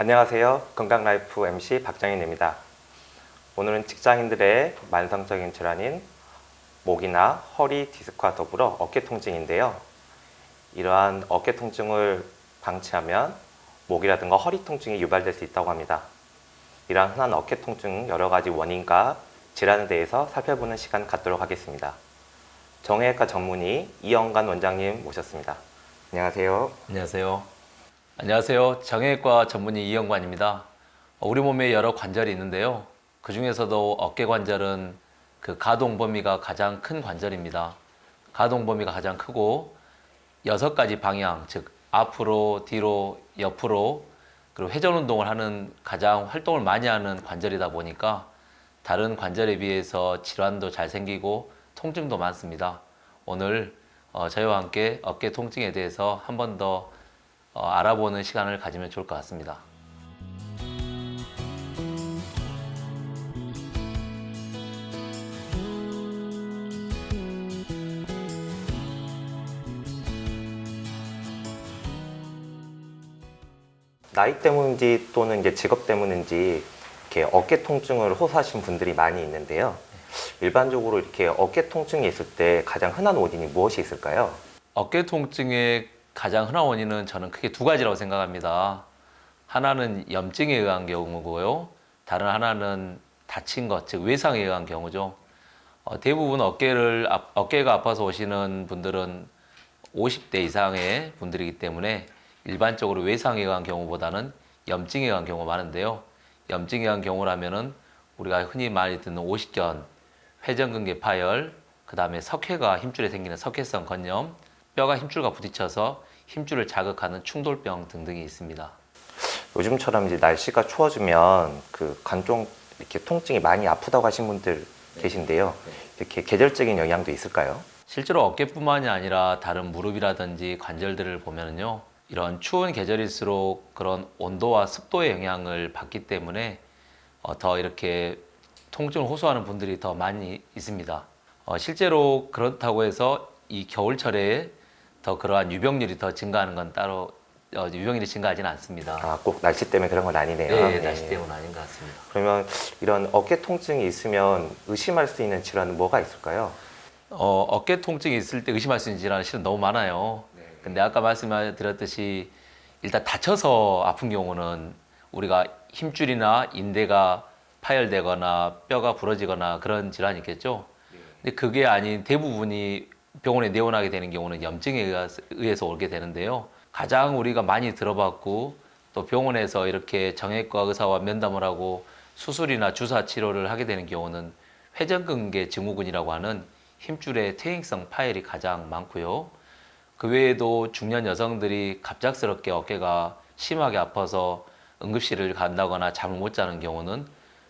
안녕하세요. 건강라이프 MC 박정인입니다. 오늘은 직장인들의 만성적인 질환인 목이나 허리 디스크와 더불어 어깨 통증인데요. 이러한 어깨 통증을 방치하면 목이라든가 허리 통증이 유발될 수 있다고 합니다. 이러한 흔한 어깨 통증 여러 가지 원인과 질환에 대해서 살펴보는 시간 갖도록 하겠습니다. 정형외과 전문의 이영관 원장님 모셨습니다. 안녕하세요. 안녕하세요. 안녕하세요. 정형외과 전문의 이영관입니다. 어, 우리 몸에 여러 관절이 있는데요. 그 중에서도 어깨 관절은 그 가동 범위가 가장 큰 관절입니다. 가동 범위가 가장 크고 여섯 가지 방향, 즉 앞으로, 뒤로, 옆으로 그리고 회전 운동을 하는 가장 활동을 많이 하는 관절이다 보니까 다른 관절에 비해서 질환도 잘 생기고 통증도 많습니다. 오늘 어, 저희와 함께 어깨 통증에 대해서 한 번 더 어, 알아보는 시간을 가지면 좋을 것 같습니다. 나이 때문인지 또는 이제 직업 때문인지 이렇게 어깨 통증을 호소하신 분들이 많이 있는데요. 일반적으로 이렇게 어깨 통증이 있을 때 가장 흔한 원인이 무엇이 있을까요? 어깨 통증의 가장 흔한 원인은 저는 크게 두 가지라고 생각합니다. 하나는 염증에 의한 경우고요. 다른 하나는 다친 것, 즉 외상에 의한 경우죠. 어, 대부분 어깨를 아- 어깨가 아파서 오시는 분들은 50대 이상의 분들이기 때문에 일반적으로 외상에 의한 경우보다는 염증에 의한 경우가 많은데요. 염증에 의한 경우라면은 우리가 흔히 많이 듣는 오십견, 회전근개 파열, 그 다음에 석회가 힘줄에 생기는 석회성 건염, 뼈가 힘줄과 부딪혀서 힘줄을 자극하는 충돌병 등등이 있습니다. 요즘처럼 이제 날씨가 추워지면 그 간종 이렇게 통증이 많이 아프다고 하신 분들 계신데요. 이렇게 계절적인 영향도 있을까요? 실제로 어깨뿐만이 아니라 다른 무릎이라든지 관절들을 보면은요, 이런 추운 계절일수록 그런 온도와 습도의 영향을 받기 때문에 어, 더 이렇게 통증을 호소하는 분들이 더 많이 있습니다. 어, 실제로 그렇다고 해서 이 겨울철에 더 그러한 유병률이 더 증가하는 건 따로 어, 유병률이 증가하지는 않습니다. 아, 꼭 날씨 때문에 그런 건 아니네요. 네, 네. 날씨 때문은 아닌 것 같습니다. 그러면 이런 어깨 통증이 있으면 의심할 수 있는 질환은 뭐가 있을까요? 어, 어깨 통증이 있을 때 의심할 수 있는 질환은 실은 너무 많아요. 근데 아까 말씀드렸듯이 일단 다쳐서 아픈 경우는 우리가 힘줄이나 인대가 파열되거나 뼈가 부러지거나 그런 질환이 있겠죠. 근데 그게 아닌 대부분이 병원에 내원하게 되는 경우는 염증에 의해서- 오게 되는데요. 가장 우리가 많이 들어봤고 또 병원에서 이렇게 정형외과 의사와 면담을 하고 수술이나 주사 치료를 하게 되는 경우는 회전근개 증후군이라고 하는 힘줄의 퇴행성 파열이 가장 많고요. 그 외에도 중년 여성들이 갑작스럽게 어깨가 심하게 아파서 응급실을 간다거나 잠을 못 자는 경우는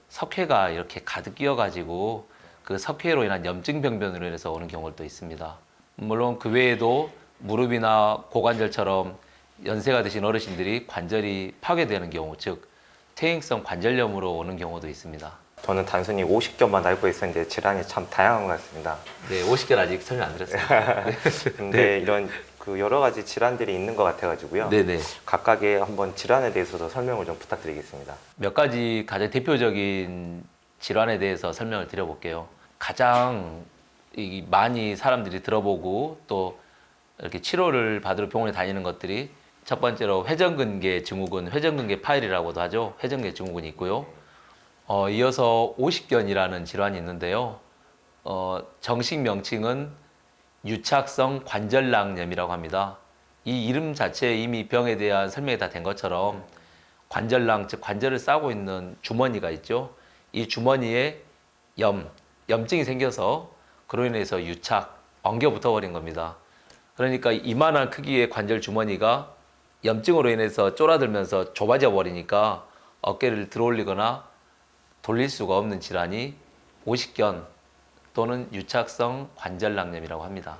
석회가 이렇게 가득 끼어가지고 그 석회로 인한 염증 병변으로 인해서 오는 경우도 있습니다. 물론 그 외에도 무릎이나 고관절처럼 연세가 드신 어르신들이 관절이 파괴되는 경우, 즉 퇴행성 관절염으로 오는 경우도 있습니다. 저는 단순히 50견만 알고 있었는데 질환이 참 다양한 것 같습니다. 네, 50개를 아직 설명 안 드렸습니다. 근데 이런 그 여러 가지 질환들이 있는 것 같아가지고요. 네, 네. 각각의 한번 질환에 대해서도 설명을 좀 부탁드리겠습니다. 몇 가지 가장 대표적인 질환에 대해서 설명을 드려볼게요. 가장 이 많이 사람들이 들어보고 또 이렇게 치료를 받으러 병원에 다니는 것들이 첫 번째로 회전근개 증후군, 회전근개 파열이라고도 하죠. 회전근개 증후군이 있고요. 어, 이어서 오십견이라는 질환이 있는데요. 어, 정식 명칭은 유착성 관절낭염이라고 합니다. 이 이름 자체에 이미 병에 대한 설명이 다 된 것처럼 관절낭, 즉 관절을 싸고 있는 주머니가 있죠. 이 주머니에 염, 염증이 생겨서 그로 인해서 유착, 엉겨 붙어버린 겁니다. 그러니까 이만한 크기의 관절 주머니가 염증으로 인해서 쫄아들면서 좁아져 버리니까 어깨를 들어올리거나 돌릴 수가 없는 질환이 오십견 또는 유착성 관절낭염이라고 합니다.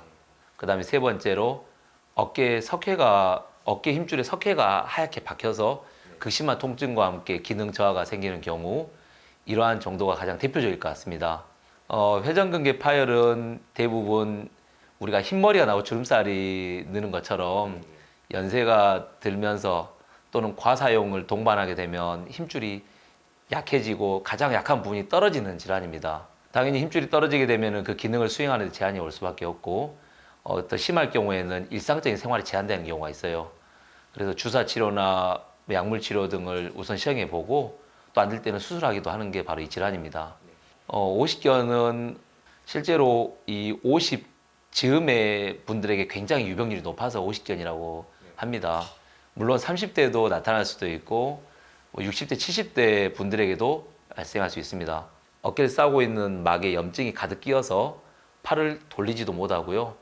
그 다음에 세 번째로 어깨에 석회가 어깨 힘줄에 석회가 하얗게 박혀서 극심한 통증과 함께 기능 저하가 생기는 경우 이러한 정도가 가장 대표적일 것 같습니다. 어, 회전근개 파열은 대부분 우리가 흰머리가 나고 주름살이 느는 것처럼 연세가 들면서 또는 과사용을 동반하게 되면 힘줄이 약해지고 가장 약한 부분이 떨어지는 질환입니다. 당연히 힘줄이 떨어지게 되면 그 기능을 수행하는 데 제한이 올 수밖에 없고 어, 더 심할 경우에는 일상적인 생활이 제한되는 경우가 있어요. 그래서 주사 치료나 약물 치료 등을 우선 시행해 보고 또 안 될 때는 수술하기도 하는 게 바로 이 질환입니다. 어, 오십견은 실제로 이 50 즈음의 분들에게 굉장히 유병률이 높아서 오십견이라고 합니다. 물론 30대도 나타날 수도 있고 뭐 60대, 70대 분들에게도 발생할 수 있습니다. 어깨를 싸고 있는 막에 염증이 가득 끼어서 팔을 돌리지도 못하고요.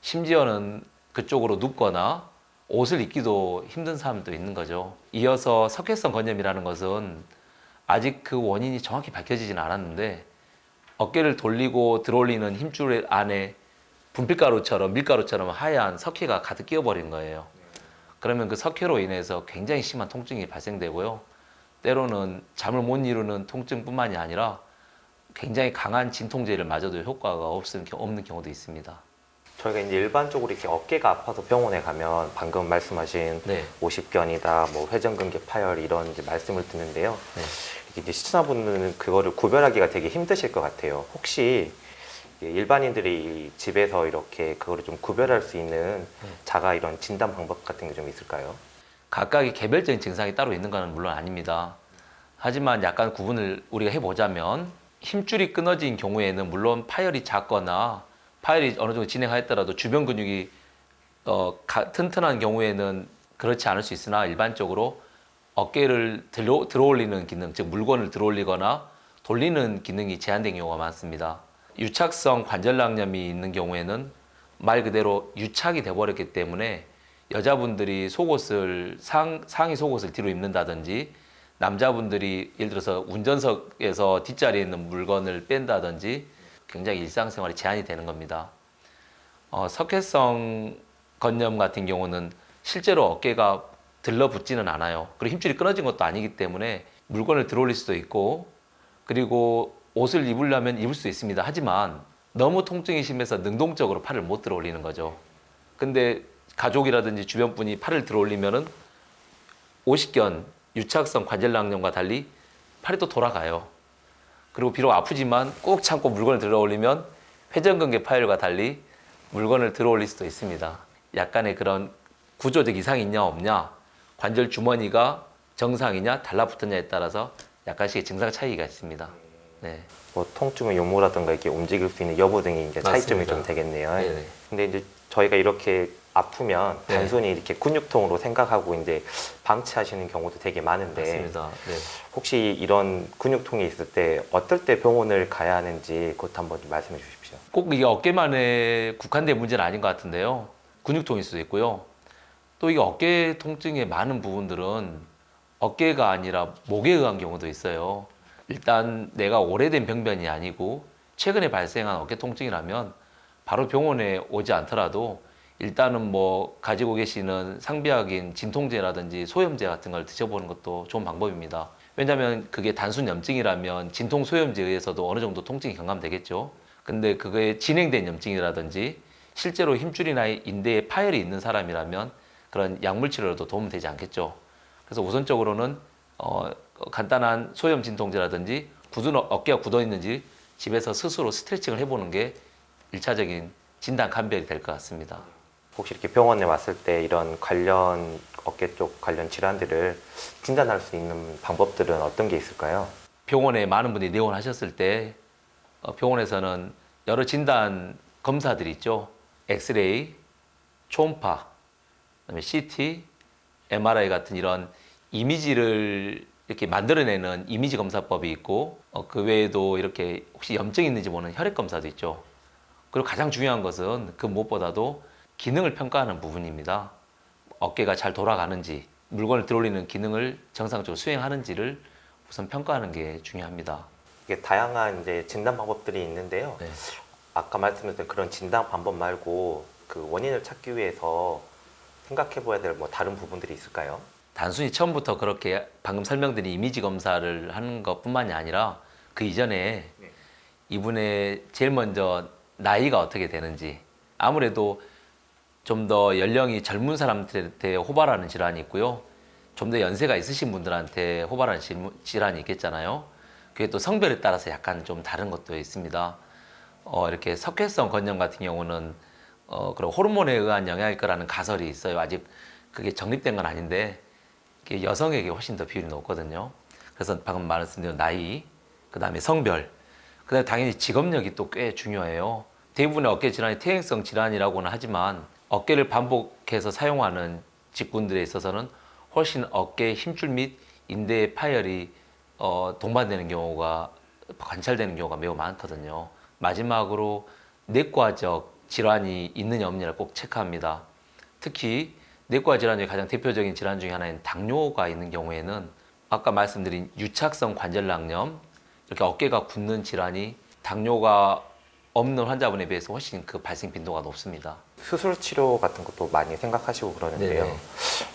심지어는 그쪽으로 눕거나 옷을 입기도 힘든 사람도 있는 거죠. 이어서 석회성 건염이라는 것은 아직 그 원인이 정확히 밝혀지지는 않았는데 어깨를 돌리고 들어올리는 힘줄 안에 분필가루처럼 밀가루처럼 하얀 석회가 가득 끼어버린 거예요. 그러면 그 석회로 인해서 굉장히 심한 통증이 발생되고요. 때로는 잠을 못 이루는 통증뿐만이 아니라 굉장히 강한 진통제를 맞아도 효과가 없는, 경우도 있습니다. 저희가 이제 일반적으로 이렇게 어깨가 아파서 병원에 가면 방금 말씀하신 네. 오십견이다, 뭐 회전근개 파열 이런 이제 말씀을 듣는데요. 네. 이게 시청자분들은 그거를 구별하기가 되게 힘드실 것 같아요. 혹시 일반인들이 집에서 이렇게 그거를 좀 구별할 수 있는 자가 이런 진단 방법 같은 게 좀 있을까요? 각각의 개별적인 증상이 따로 있는 것은 물론 아닙니다. 하지만 약간 구분을 우리가 해보자면 힘줄이 끊어진 경우에는 물론 파열이 작거나 파열이 어느 정도 진행하였더라도 주변 근육이 어, 가- 튼튼한 경우에는 그렇지 않을 수 있으나 일반적으로 어깨를 들어, 들어올리는 기능, 즉 물건을 들어올리거나 돌리는 기능이 제한된 경우가 많습니다. 유착성 관절낭염이 있는 경우에는 말 그대로 유착이 돼버렸기 때문에 여자분들이 속옷을 상, 상의 속옷을 뒤로 입는다든지 남자분들이 예를 들어서 운전석에서 뒷자리에 있는 물건을 뺀다든지 굉장히 일상생활에 제한이 되는 겁니다. 어, 석회성 건염 같은 경우는 실제로 어깨가 들러붙지는 않아요. 그리고 힘줄이 끊어진 것도 아니기 때문에 물건을 들어올릴 수도 있고 그리고 옷을 입으려면 입을 수 있습니다. 하지만 너무 통증이 심해서 능동적으로 팔을 못 들어올리는 거죠. 근데 가족이라든지 주변 분이 팔을 들어올리면은 오십견 유착성 관절낭염과 달리 팔이 또 돌아가요. 그리고 비록 아프지만 꾹 참고 물건을 들어 올리면 회전근개 파열과 달리 물건을 들어 올릴 수도 있습니다. 약간의 그런 구조적 이상이 있냐 없냐, 관절 주머니가 정상이냐 달라붙었냐에 따라서 약간씩의 증상 차이가 있습니다. 네. 뭐 통증의 요모라든가 이렇게 움직일 수 있는 여부 등이 이제 차이점이 맞습니다. 좀 되겠네요. 네네. 근데 이제 저희가 이렇게 아프면 네. 단순히 이렇게 근육통으로 생각하고 이제 방치하시는 경우도 되게 많은데 맞습니다. 네. 혹시 이런 근육통이 있을 때 어떨 때 병원을 가야 하는지 그것 한번 좀 말씀해 주십시오. 꼭 이게 어깨만에 국한된 문제는 아닌 것 같은데요. 근육통일 수도 있고요. 또 이게 어깨 통증의 많은 부분들은 어깨가 아니라 목에 의한 경우도 있어요. 일단 내가 오래된 병변이 아니고 최근에 발생한 어깨 통증이라면 바로 병원에 오지 않더라도 일단은 뭐 가지고 계시는 상비약인 진통제라든지 소염제 같은 걸 드셔보는 것도 좋은 방법입니다. 왜냐하면 그게 단순 염증이라면 진통 소염제에 의해서도 어느 정도 통증이 경감되겠죠. 근데 그거에 진행된 염증이라든지 실제로 힘줄이나 인대에 파열이 있는 사람이라면 그런 약물 치료로도 도움 되지 않겠죠. 그래서 우선적으로는 어, 간단한 소염 진통제라든지 굳은 어- 어깨가 굳어 있는지 집에서 스스로 스트레칭을 해보는 게 일차적인 진단 감별이 될 것 같습니다. 혹시 이렇게 병원에 왔을 때 이런 관련 어깨 쪽 관련 질환들을 진단할 수 있는 방법들은 어떤 게 있을까요? 병원에 많은 분들이 내원하셨을 때 어, 병원에서는 여러 진단 검사들이 있죠. 엑스레이, 초음파, 그다음에 CT, MRI 같은 이런 이미지를 이렇게 만들어내는 이미지 검사법이 있고 어, 그 외에도 이렇게 혹시 염증이 있는지 보는 혈액 검사도 있죠. 그리고 가장 중요한 것은 그 무엇보다도 기능을 평가하는 부분입니다. 어깨가 잘 돌아가는지 물건을 들어올리는 기능을 정상적으로 수행하는지를 우선 평가하는 게 중요합니다. 이게 다양한 이제 진단 방법들이 있는데요. 네. 아까 말씀드린 그런 진단 방법 말고 그 원인을 찾기 위해서 생각해 봐야 될 뭐 다른 부분들이 있을까요? 단순히 처음부터 그렇게 방금 설명드린 이미지 검사를 하는 것뿐만이 아니라 그 이전에 네. 이분의 제일 먼저 나이가 어떻게 되는지 아무래도 좀 더 연령이 젊은 사람들한테 호발하는 질환이 있고요. 좀 더 연세가 있으신 분들한테 호발하는 질- 질환이 있겠잖아요. 그게 또 성별에 따라서 약간 좀 다른 것도 있습니다. 어, 이렇게 석회성 건염 같은 경우는 어, 그런 호르몬에 의한 영향일 거라는 가설이 있어요. 아직 그게 정립된 건 아닌데 여성에게 훨씬 더 비율이 높거든요. 그래서 방금 말씀드린 나이, 그 다음에 성별, 그 다음에 당연히 직업력이 또 꽤 중요해요. 대부분의 어깨 질환이 퇴행성 질환이라고는 하지만 어깨를 반복해서 사용하는 직군들에 있어서는 훨씬 어깨 힘줄 및 인대의 파열이 어, 동반되는 경우가 관찰되는 경우가 매우 많거든요. 마지막으로 내과적 질환이 있느냐 없느냐를 꼭 체크합니다. 특히 내과 질환 중에 가장 대표적인 질환 중에 하나인 당뇨가 있는 경우에는 아까 말씀드린 유착성 관절낭염 이렇게 어깨가 굳는 질환이 당뇨가 없는 환자분에 비해서 훨씬 그 발생 빈도가 높습니다. 수술 치료 같은 것도 많이 생각하시고 그러는데요. 네네.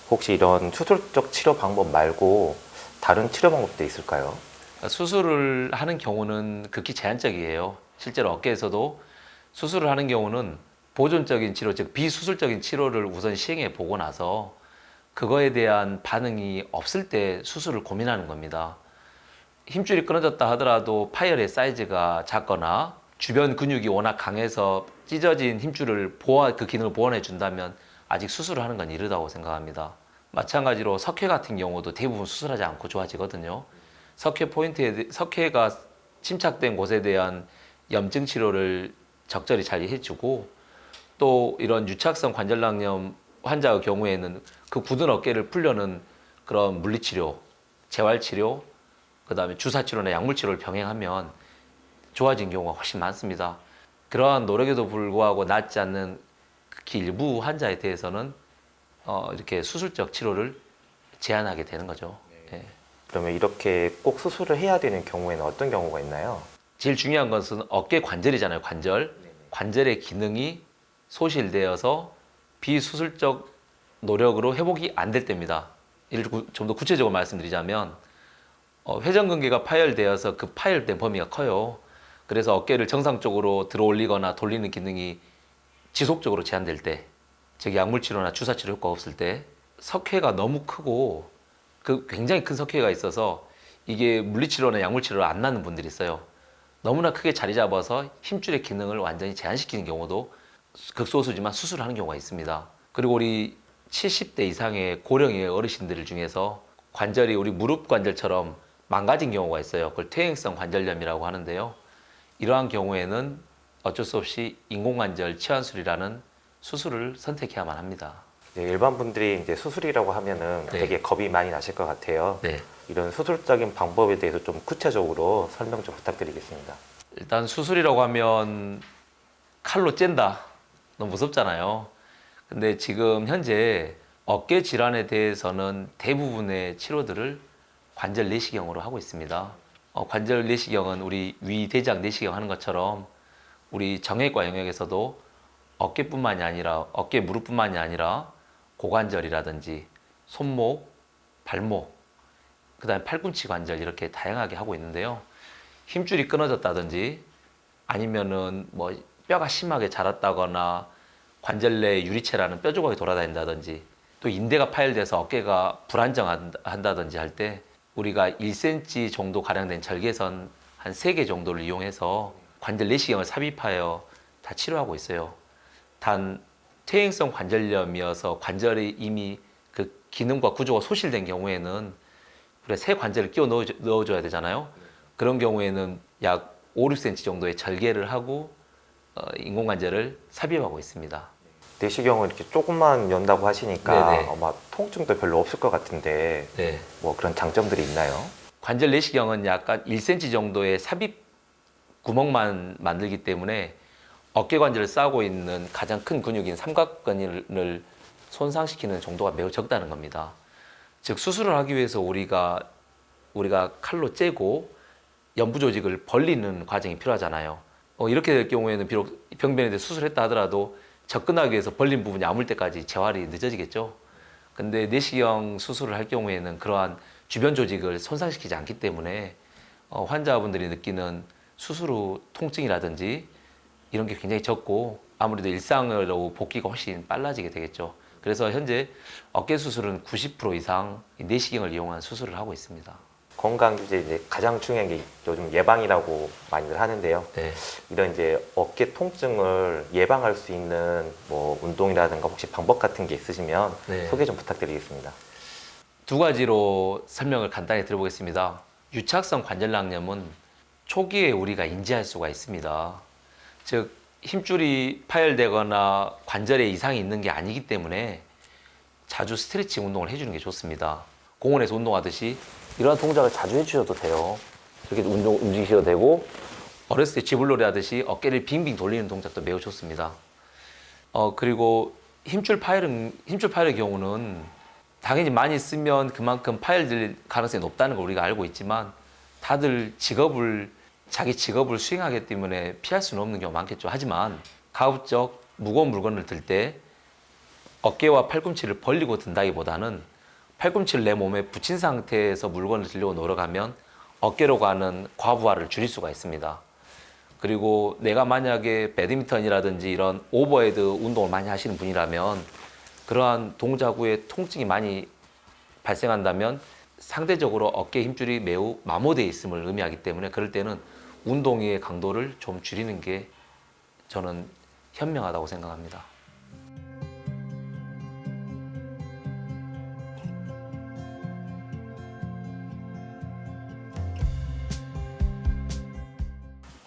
혹시 이런 수술적 치료 방법 말고 다른 치료 방법도 있을까요? 그러니까 수술을 하는 경우는 극히 제한적이에요. 실제로 어깨에서도 수술을 하는 경우는 보존적인 치료, 즉 비수술적인 치료를 우선 시행해 보고 나서 그거에 대한 반응이 없을 때 수술을 고민하는 겁니다. 힘줄이 끊어졌다 하더라도 파열의 사이즈가 작거나 주변 근육이 워낙 강해서 찢어진 힘줄을 보호, 그 기능을 보완해 준다면 아직 수술을 하는 건 이르다고 생각합니다. 마찬가지로 석회 같은 경우도 대부분 수술하지 않고 좋아지거든요. 석회 포인트에 대- 석회가 침착된 곳에 대한 염증 치료를 적절히 잘 해주고 또 이런 유착성 관절낭염 환자의 경우에는 그 굳은 어깨를 풀려는 그런 물리치료, 재활치료, 그 다음에 주사치료나 약물치료를 병행하면 좋아진 경우가 훨씬 많습니다. 그러한 노력에도 불구하고 낫지 않는 특히 일부 환자에 대해서는 어, 이렇게 수술적 치료를 제한하게 되는 거죠. 예. 그러면 이렇게 꼭 수술을 해야 되는 경우에는 어떤 경우가 있나요? 제일 중요한 것은 어깨 관절이잖아요. 관절. 관절의 기능이 소실되어서 비수술적 노력으로 회복이 안 될 때입니다. 이를 좀 더 구체적으로 말씀드리자면 어, 회전근개가 파열되어서 그 파열된 범위가 커요. 그래서 어깨를 정상적으로 들어 올리거나 돌리는 기능이 지속적으로 제한될 때, 즉 약물 치료나 주사 치료 효과가 없을 때, 석회가 너무 크고 그 굉장히 큰 석회가 있어서 이게 물리 치료나 약물 치료를 안 나는 분들이 있어요. 너무나 크게 자리 잡아서 힘줄의 기능을 완전히 제한시키는 경우도 극소수지만 수술하는 경우가 있습니다. 그리고 우리 70대 이상의 고령의 어르신들 중에서 관절이 우리 무릎 관절처럼 망가진 경우가 있어요. 그걸 퇴행성 관절염이라고 하는데요. 이러한 경우에는 어쩔 수 없이 인공관절 치환술이라는 수술을 선택해야만 합니다. 이제 일반 분들이 이제 수술이라고 하면은 네. 되게 겁이 많이 나실 것 같아요. 네. 이런 수술적인 방법에 대해서 좀 구체적으로 설명 좀 부탁드리겠습니다. 일단 수술이라고 하면 칼로 쨘다. 너무 무섭잖아요. 근데 지금 현재 어깨 질환에 대해서는 대부분의 치료들을 관절 내시경으로 하고 있습니다. 어, 관절 내시경은 우리 위 대장 내시경 하는 것처럼 우리 정형외과 영역에서도 어깨뿐만이 아니라 어깨 무릎뿐만이 아니라 고관절이라든지 손목, 발목, 그다음에 팔꿈치 관절 이렇게 다양하게 하고 있는데요. 힘줄이 끊어졌다든지 아니면은 뭐 뼈가 심하게 자랐다거나 관절 내 유리체라는 뼈 조각이 돌아다닌다든지 또 인대가 파열돼서 어깨가 불안정한다든지 할 때 우리가 1cm 정도 가량 된 절개선 한 3개 정도를 이용해서 관절 내시경을 삽입하여 다 치료하고 있어요. 단 퇴행성 관절염이어서 관절이 이미 그 기능과 구조가 소실된 경우에는 우리가 새 관절을 끼워 넣어줘, 넣어줘야 되잖아요. 그런 경우에는 약 5, 6cm 정도의 절개를 하고 어, 인공관절을 삽입하고 있습니다. 내시경을 이렇게 조금만 연다고 하시니까 네네. 아마 통증도 별로 없을 것 같은데 네. 뭐 그런 장점들이 있나요? 관절 내시경은 약간 1cm 정도의 삽입 구멍만 만들기 때문에 어깨 관절을 싸고 있는 가장 큰 근육인 삼각근을 손상시키는 정도가 매우 적다는 겁니다. 즉 수술을 하기 위해서 우리가 우리가 칼로 째고 연부 조직을 벌리는 과정이 필요하잖아요. 어, 이렇게 될 경우에는 비록 병변에 대해 수술했다 하더라도 접근하기 위해서 벌린 부분이 아물 때까지 재활이 늦어지겠죠. 근데 내시경 수술을 할 경우에는 그러한 주변 조직을 손상시키지 않기 때문에 어, 환자분들이 느끼는 수술 후 통증이라든지 이런 게 굉장히 적고 아무래도 일상으로 복귀가 훨씬 빨라지게 되겠죠. 그래서 현재 어깨 수술은 90% 이상 이 내시경을 이용한 수술을 하고 있습니다. 건강 유지 이제 가장 중요한 게 요즘 예방이라고 많이들 하는데요. 네. 이런 이제 어깨 통증을 예방할 수 있는 뭐 운동이라든가 혹시 방법 같은 게 있으시면 네. 소개 좀 부탁드리겠습니다. 두 가지로 설명을 간단히 드려보겠습니다. 유착성 관절낭염은 초기에 우리가 인지할 수가 있습니다. 즉 힘줄이 파열되거나 관절에 이상이 있는 게 아니기 때문에 자주 스트레칭 운동을 해주는 게 좋습니다. 공원에서 운동하듯이 이러한 동작을 자주 해주셔도 돼요. 이렇게 운동 움직이셔도 되고 어렸을 때 쥐불놀이 하듯이 어깨를 빙빙 돌리는 동작도 매우 좋습니다. 어 그리고 힘줄 파열은 힘줄 파열의 경우는 당연히 많이 쓰면 그만큼 파열될 가능성이 높다는 걸 우리가 알고 있지만 다들 직업을 자기 직업을 수행하기 때문에 피할 수는 없는 경우가 많겠죠. 하지만 가급적 무거운 물건을 들 때 어깨와 팔꿈치를 벌리고 든다기보다는 팔꿈치를 내 몸에 붙인 상태에서 물건을 들려고 노력하면 어깨로 가는 과부하를 줄일 수가 있습니다. 그리고 내가 만약에 배드민턴이라든지 이런 오버헤드 운동을 많이 하시는 분이라면 그러한 후에 통증이 많이 발생한다면 상대적으로 어깨 힘줄이 매우 마모되어 있음을 의미하기 때문에 그럴 때는 운동의 강도를 좀 줄이는 게 저는 현명하다고 생각합니다.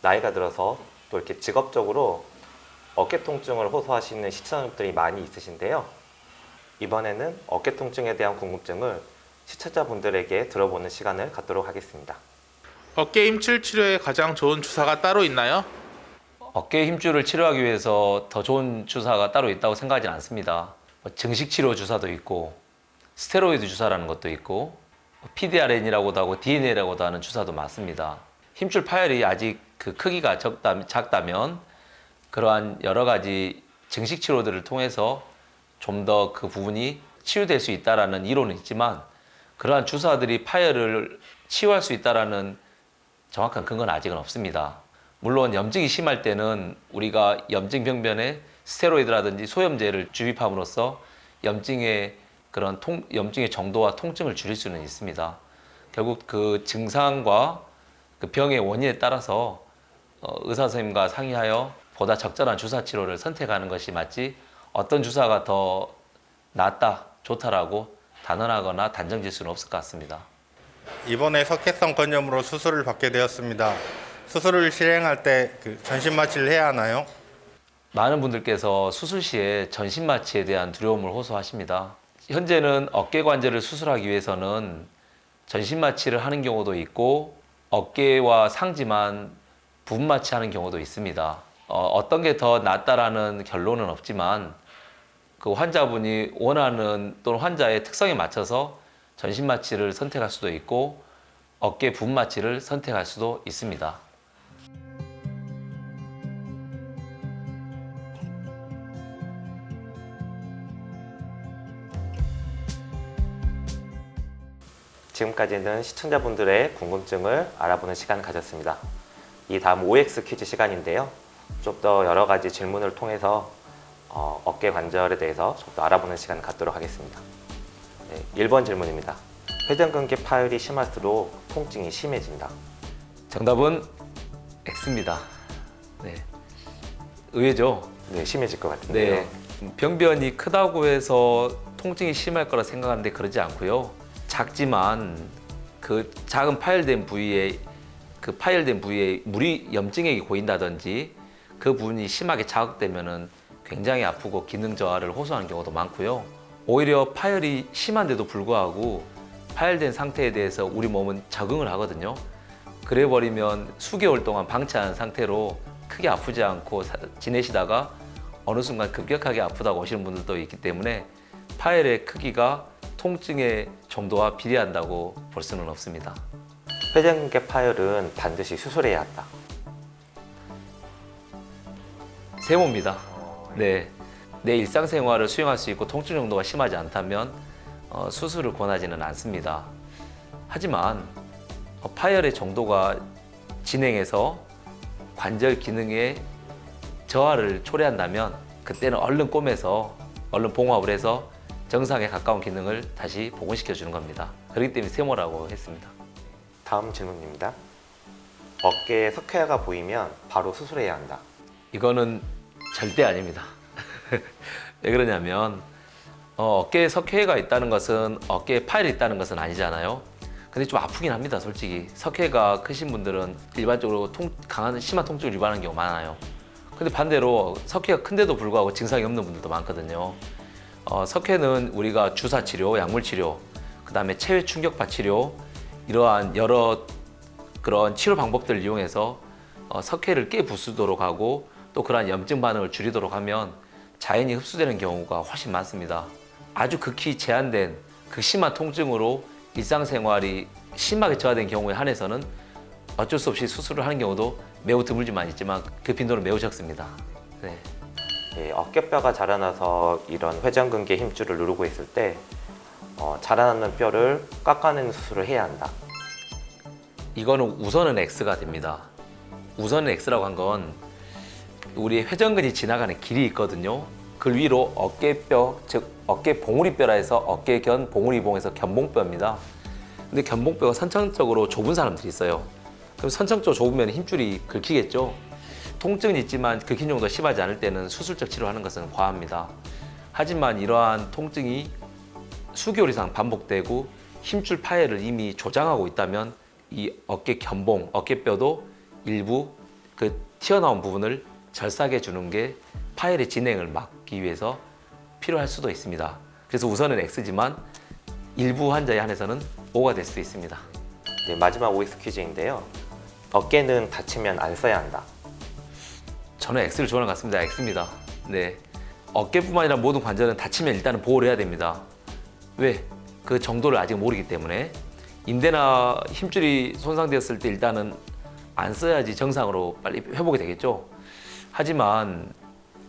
나이가 들어서 또 이렇게 직업적으로 어깨 통증을 호소하시는 시청자분들이 많이 있으신데요. 이번에는 어깨 통증에 대한 궁금증을 시청자분들에게 들어보는 시간을 갖도록 하겠습니다. 어깨 힘줄 치료에 가장 좋은 주사가 따로 있나요? 어깨 힘줄을 치료하기 위해서 더 좋은 주사가 따로 있다고 생각하지 않습니다. 뭐 증식 치료 주사도 있고 스테로이드 주사라는 것도 있고 PDRN이라고도 하고 DNA라고도 하는 주사도 많습니다. 힘줄 파열이 아직 그 크기가 적다, 작다면 그러한 여러 가지 증식 치료들을 통해서 좀 더 그 부분이 치유될 수 있다라는 이론은 있지만 그러한 주사들이 파열을 치유할 수 있다라는 정확한 근거는 아직은 없습니다. 물론 염증이 심할 때는 우리가 염증 병변에 스테로이드라든지 소염제를 주입함으로써 염증의 그런 통, 염증의 정도와 통증을 줄일 수는 있습니다. 결국 그 증상과 그 병의 원인에 따라서 어, 의사 선생님과 상의하여 보다 적절한 주사 치료를 선택하는 것이 맞지 어떤 주사가 더 낫다, 좋다라고 단언하거나 단정질 수는 없을 것 같습니다. 이번에 석회성 건염으로 수술을 받게 되었습니다. 수술을 실행할 때 그 전신 마취를 해야 하나요? 많은 분들께서 수술 시에 전신 마취에 대한 두려움을 호소하십니다. 현재는 어깨 관절을 수술하기 위해서는 전신 마취를 하는 경우도 있고 어깨와 상지만 부분 마취하는 경우도 있습니다. 어, 떤 게 더 낫다라는 결론은 없지만 그 환자분이 원하는 또는 환자의 특성에 맞춰서 전신 마취를 선택할 수도 있고 어깨 부분 마취를 선택할 수도 있습니다. 지금까지는 시청자분들의 궁금증을 알아보는 시간을 가졌습니다. 이 다음 OX 퀴즈 시간인데요. 좀 더 여러 가지 질문을 통해서 어, 어깨 관절에 대해서 좀 더 알아보는 시간을 갖도록 하겠습니다. 네, 1번 질문입니다. 회전근개 파열이 심할수록 통증이 심해진다. 정답은 X입니다. 네. 의외죠? 네, 심해질 것 같은데요. 네. 병변이 크다고 해서 통증이 심할 거라 생각하는데 그러지 않고요. 작지만 그 작은 파열된 부위에 그 파열된 부위에 물이 염증액이 고인다든지 그 부분이 심하게 자극되면은 굉장히 아프고 기능 저하를 호소하는 경우도 많고요. 오히려 파열이 심한데도 불구하고 파열된 상태에 대해서 우리 몸은 적응을 하거든요. 그래 버리면 수개월 동안 방치한 상태로 크게 아프지 않고 사- 지내시다가 어느 순간 급격하게 아프다고 오시는 분들도 있기 때문에 파열의 크기가 통증의 정도와 비례한다고 볼 수는 없습니다. 회전근개 파열은 반드시 수술해야 한다. 세모입니다. 네. 내 일상생활을 수행할 수 있고 통증 정도가 심하지 않다면 어, 수술을 권하지는 않습니다. 하지만 어, 파열의 정도가 진행해서 관절 기능에 저하를 초래한다면 그때는 얼른 꼬매서 얼른 봉합을 해서 정상에 가까운 기능을 다시 복원시켜 주는 겁니다. 그렇기 때문에 세모라고 했습니다. 다음 질문입니다. 어깨에 석회가 보이면 바로 수술해야 한다. 이거는 절대 아닙니다. 왜 그러냐면 어, 어깨에 석회가 있다는 것은 어깨에 파열이 있다는 것은 아니잖아요. 근데 좀 아프긴 합니다, 솔직히. 석회가 크신 분들은 일반적으로 통, 강한 심한 통증을 유발하는 경우가 많아요. 근데 반대로 석회가 큰데도 불구하고 증상이 없는 분들도 많거든요. 어, 석회는 우리가 주사 치료, 약물 치료, 그 다음에 체외 충격파 치료 이러한 여러 그런 치료 방법들을 이용해서 어, 석회를 깨 부수도록 하고 또 그러한 염증 반응을 줄이도록 하면 자연히 흡수되는 경우가 훨씬 많습니다. 아주 극히 제한된 극심한 통증으로 일상생활이 심하게 저하된 경우에 한해서는 어쩔 수 없이 수술을 하는 경우도 매우 드물지만 있지만 그 빈도는 매우 적습니다. 네. 예, 어깨뼈가 자라나서 이런 회전근개 힘줄을 누르고 있을 때 어, 자라나는 뼈를 깎아내는 수술을 해야 한다. 이거는 우선은 X가 됩니다. 우선은 X라고 한 건 우리 회전근이 지나가는 길이 있거든요. 그 위로 어깨뼈, 즉 어깨 봉우리뼈라 해서 어깨견 봉우리봉에서 견봉뼈입니다. 근데 견봉뼈가 선천적으로 좁은 사람들이 있어요. 그럼 선천적으로 좁으면 힘줄이 긁히겠죠. 통증은 있지만 긁힌 정도가 심하지 않을 때는 수술적 치료하는 것은 과합니다. 하지만 이러한 통증이 수개월 이상 반복되고 힘줄 파열을 이미 조장하고 있다면 이 어깨 견봉, 어깨뼈도 일부 그 튀어나온 부분을 절삭해 주는 게 파열의 진행을 막기 위해서 필요할 수도 있습니다. 그래서 우선은 X지만 일부 환자에 한해서는 O가 될 수도 있습니다. 네, 마지막 OX 퀴즈인데요. 어깨는 다치면 안 써야 한다. 저는 X를 좋아하는 것 같습니다. X입니다. 네. 어깨뿐만 아니라 모든 관절은 다치면 일단은 보호를 해야 됩니다. 왜? 그 정도를 아직 모르기 때문에 인대나 힘줄이 손상되었을 때 일단은 안 써야지 정상으로 빨리 회복이 되겠죠. 하지만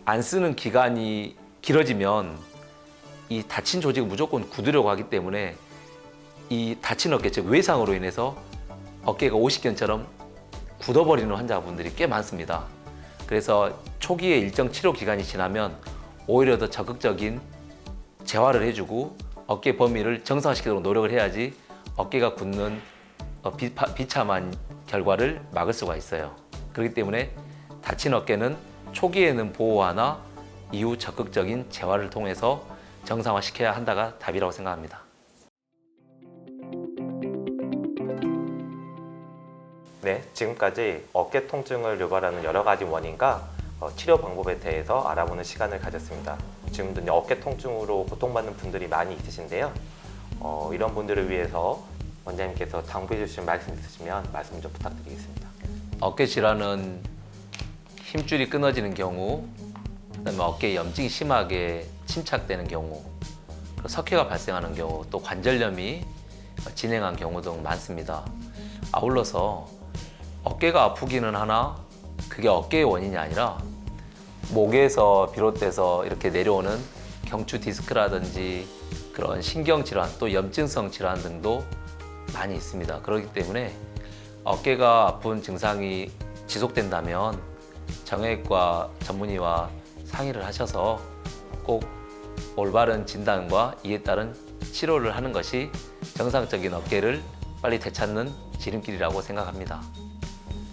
안 쓰는 기간이 길어지면 이 다친 조직을 무조건 굳으려고 하기 때문에 이 다친 어깨 즉 외상으로 인해서 어깨가 오십견처럼 굳어버리는 환자분들이 꽤 많습니다. 그래서 초기에 일정 치료 기간이 지나면 오히려 더 적극적인 재활을 해주고 어깨 범위를 정상화시키도록 노력을 해야지 어깨가 굳는 어, 비파- 비참한 결과를 막을 수가 있어요. 그렇기 때문에 다친 어깨는 초기에는 보호하나 이후 적극적인 재활을 통해서 정상화시켜야 한다가 답이라고 생각합니다. 네, 지금까지 어깨 통증을 유발하는 여러 가지 원인과 어, 치료 방법에 대해서 알아보는 시간을 가졌습니다. 지금도 어깨 통증으로 고통받는 분들이 많이 있으신데요. 어, 이런 분들을 위해서 원장님께서 당부해 주신 말씀 있으시면 말씀 좀 부탁드리겠습니다. 어깨 질환은 힘줄이 끊어지는 경우, 그다음에 어깨 염증이 심하게 침착되는 경우, 그리고 석회가 발생하는 경우, 또 관절염이 진행한 경우 등 많습니다. 아울러서 어깨가 아프기는 하나 그게 어깨의 원인이 아니라 목에서 비롯돼서 이렇게 내려오는 경추 디스크라든지 그런 신경 질환 또 염증성 질환 등도 많이 있습니다. 그렇기 때문에 어깨가 아픈 증상이 지속된다면 정형외과 전문의와 상의를 하셔서 꼭 올바른 진단과 이에 따른 치료를 하는 것이 정상적인 어깨를 빨리 되찾는 지름길이라고 생각합니다.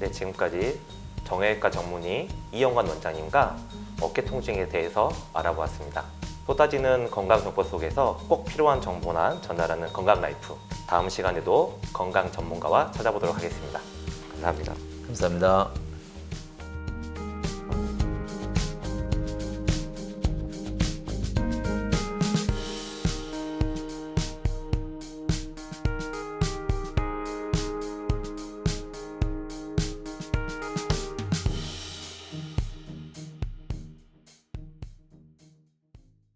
네, 지금까지 정형외과 전문의 이영관 원장님과 어깨 통증에 대해서 알아보았습니다. 쏟아지는 건강 정보 속에서 꼭 필요한 정보만 전달하는 건강 라이프. 다음 시간에도 건강 전문가와 찾아보도록 하겠습니다. 감사합니다. 감사합니다.